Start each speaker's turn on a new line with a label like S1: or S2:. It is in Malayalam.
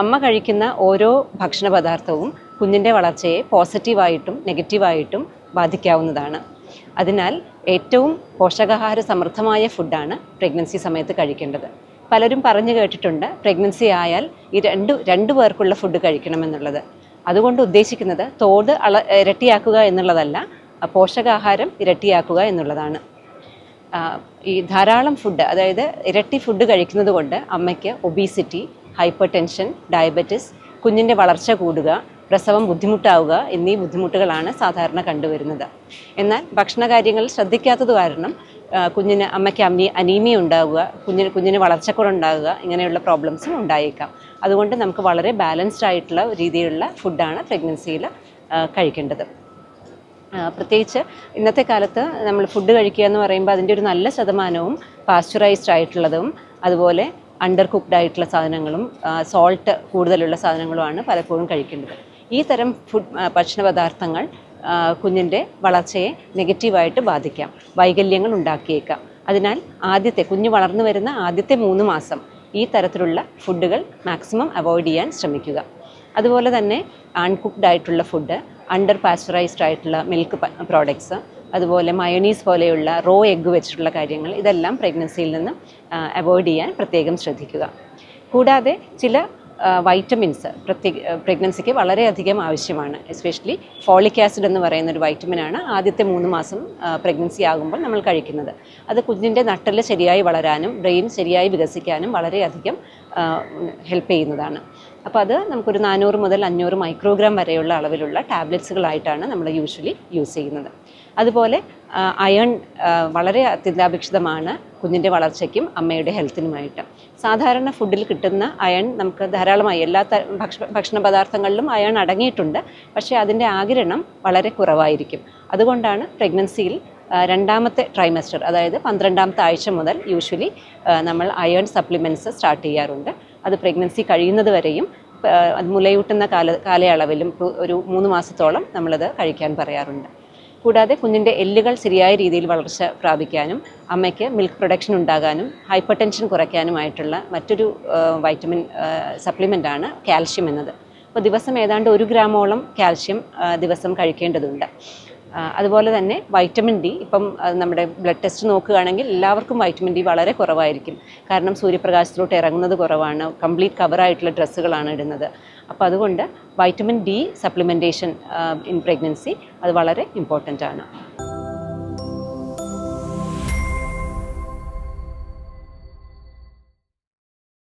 S1: അമ്മ കഴിക്കുന്ന ഓരോ ഭക്ഷണ പദാർത്ഥവും കുഞ്ഞിന്റെ വളർച്ചയെ പോസിറ്റീവായിട്ടും നെഗറ്റീവായിട്ടും ബാധിക്കാവുന്നതാണ്. അതിനാൽ ഏറ്റവും പോഷകാഹാര സമൃദ്ധമായ ഫുഡാണ് പ്രഗ്നൻസി സമയത്ത് കഴിക്കേണ്ടത്. പലരും പറഞ്ഞു കേട്ടിട്ടുണ്ട് പ്രഗ്നൻസി ആയാൽ ഈ രണ്ട് രണ്ടു പേർക്കുള്ള ഫുഡ് കഴിക്കണമെന്നുള്ളത്. അതുകൊണ്ട് ഉദ്ദേശിക്കുന്നത് തോട് അള ഇരട്ടിയാക്കുക എന്നുള്ളതല്ല പോഷകാഹാരം ഇരട്ടിയാക്കുക എന്നുള്ളതാണ്. ഈ ധാരാളം ഫുഡ് അതായത് ഇരട്ടി ഫുഡ് കഴിക്കുന്നത് കൊണ്ട് അമ്മയ്ക്ക് ഒബീസിറ്റി ഹൈപ്പർ ടെൻഷൻ ഡയബറ്റിസ് കുഞ്ഞിന്റെ വളർച്ച കൂടുക പ്രസവം ബുദ്ധിമുട്ടാവുക എന്നീ ബുദ്ധിമുട്ടുകളാണ് സാധാരണ കണ്ടുവരുന്നത്. എന്നാൽ ഭക്ഷണ കാര്യങ്ങളിൽ ശ്രദ്ധിക്കാത്തത് കാരണം കുഞ്ഞിന് അമ്മയ്ക്ക് അമ്മി അനീമിയ ഉണ്ടാവുക കുഞ്ഞിന് കുഞ്ഞിന് വളർച്ചക്കുറവുണ്ടാവുക ഇങ്ങനെയുള്ള പ്രോബ്ലംസും ഉണ്ടായേക്കാം. അതുകൊണ്ട് നമുക്ക് വളരെ ബാലൻസ്ഡ് ആയിട്ടുള്ള രീതിയിലുള്ള ഫുഡാണ് പ്രഗ്നൻസിയിൽ കഴിക്കേണ്ടത്. പ്രത്യേകിച്ച് ഇന്നത്തെ കാലത്ത് നമ്മൾ ഫുഡ് കഴിക്കുക എന്ന് പറയുമ്പോൾ അതിന്റെ ഒരു നല്ല ശതമാനവും പാസ്ചറൈസ്ഡ് ആയിട്ടുള്ളതും അതുപോലെ അണ്ടർ കുക്ക്ഡ് ആയിട്ടുള്ള സാധനങ്ങളും സോൾട്ട് കൂടുതലുള്ള സാധനങ്ങളുമാണ് പലപ്പോഴും കഴിക്കേണ്ടത്. ഈ തരം ഫുഡ് ഭക്ഷണ പദാർത്ഥങ്ങൾ കുഞ്ഞിന്റെ വളർച്ചയെ നെഗറ്റീവായിട്ട് ബാധിക്കാം വൈകല്യങ്ങൾ ഉണ്ടാക്കിയേക്കാം. അതിനാൽ ആദ്യത്തെ കുഞ്ഞ് വളർന്നു വരുന്ന ആദ്യത്തെ മൂന്ന് മാസം ഈ തരത്തിലുള്ള ഫുഡുകൾ മാക്സിമം അവോയ്ഡ് ചെയ്യാൻ ശ്രമിക്കുക. അതുപോലെ തന്നെ അൺകുക്ക്ഡ് ആയിട്ടുള്ള ഫുഡ് അണ്ടർ പാസ്ചറൈസ്ഡ് ആയിട്ടുള്ള മിൽക്ക് പ്രോഡക്ട്സ് അതുപോലെ മയോണീസ് പോലെയുള്ള റോ എഗ്ഗ് വെച്ചിട്ടുള്ള കാര്യങ്ങൾ ഇതെല്ലാം പ്രഗ്നൻസിയിൽ നിന്നും അവോയ്ഡ് ചെയ്യാൻ പ്രത്യേകം ശ്രദ്ധിക്കുക. കൂടാതെ ചില വൈറ്റമിൻസ് പ്രത്യേക പ്രഗ്നൻസിക്ക് വളരെയധികം ആവശ്യമാണ്. എസ്പെഷ്യലി ഫോളിക് ആസിഡ് എന്ന് പറയുന്ന ഒരു വൈറ്റമിനാണ് ആദ്യത്തെ മൂന്ന് മാസം പ്രഗ്നൻസി ആകുമ്പോൾ നമ്മൾ കഴിക്കുന്നത്. അത് കുഞ്ഞിന്റെ നട്ടൽ ശരിയായി വളരാനും ബ്രെയിൻ ശരിയായി വികസിക്കാനും വളരെയധികം ഹെൽപ്പ് ചെയ്യുന്നതാണ്. അപ്പോൾ അത് നമുക്കൊരു നാനൂറ് മുതൽ അഞ്ഞൂറ് മൈക്രോഗ്രാം വരെയുള്ള അളവിലുള്ള ടാബ്ലറ്റ്സുകളായിട്ടാണ് നമ്മൾ യൂഷ്വലി യൂസ് ചെയ്യുന്നത്. അതുപോലെ അയൺ വളരെ അത്യന്താപേക്ഷിതമാണ് കുഞ്ഞിന്റെ വളർച്ചയ്ക്കും അമ്മയുടെ ഹെൽത്തിനുമായിട്ട്. സാധാരണ ഫുഡിൽ കിട്ടുന്ന അയൺ നമുക്ക് ധാരാളമായി എല്ലാ ഭക്ഷണ പദാർത്ഥങ്ങളിലും അയൺ അടങ്ങിയിട്ടുണ്ട്. പക്ഷേ അതിന്റെ ആകിരണം വളരെ കുറവായിരിക്കും. അതുകൊണ്ടാണ് പ്രഗ്നൻസിയിൽ രണ്ടാമത്തെ ട്രൈമസ്റ്റർ അതായത് പന്ത്രണ്ടാമത്തെ ആഴ്ച മുതൽ യൂഷ്വലി നമ്മൾ അയൺ സപ്ലിമെന്റ്സ് സ്റ്റാർട്ട് ചെയ്യാറുണ്ട്. അത് പ്രഗ്നൻസി കഴിയുന്നത് വരെയും അത് മുലയൂട്ടുന്ന കാല കാലയളവിലും ഒരു മൂന്ന് മാസത്തോളം നമ്മളത് കഴിക്കാൻ പറയാറുണ്ട്. കൂടാതെ കുഞ്ഞിന്റെ എല്ലുകൾ ശരിയായ രീതിയിൽ വളർച്ച പ്രാപിക്കാനും അമ്മയ്ക്ക് മിൽക്ക് പ്രൊഡക്ഷൻ ഉണ്ടാകാനും ഹൈപ്പർ ടെൻഷൻ കുറയ്ക്കാനുമായിട്ടുള്ള മറ്റൊരു വൈറ്റമിൻ സപ്ലിമെന്റാണ് കാൽഷ്യം എന്നത്. അപ്പോൾ ദിവസം ഏതാണ്ട് ഒരു ഗ്രാമോളം കാൽഷ്യം ദിവസം കഴിക്കേണ്ടതുണ്ട്. അതുപോലെ തന്നെ വൈറ്റമിൻ ഡി ഇപ്പം നമ്മുടെ ബ്ലഡ് ടെസ്റ്റ് നോക്കുകയാണെങ്കിൽ എല്ലാവർക്കും വൈറ്റമിൻ ഡി വളരെ കുറവായിരിക്കും. കാരണം സൂര്യപ്രകാശത്തിലോട്ട് ഇറങ്ങുന്നത് കുറവാണ്. കംപ്ലീറ്റ് കവറായിട്ടുള്ള ഡ്രസ്സുകളാണ് ഇടുന്നത്. അപ്പോൾ അതുകൊണ്ട് vitamin D supplementation in pregnancy അത് വളരെ ഇമ്പോർട്ടന്റ് ആണ്.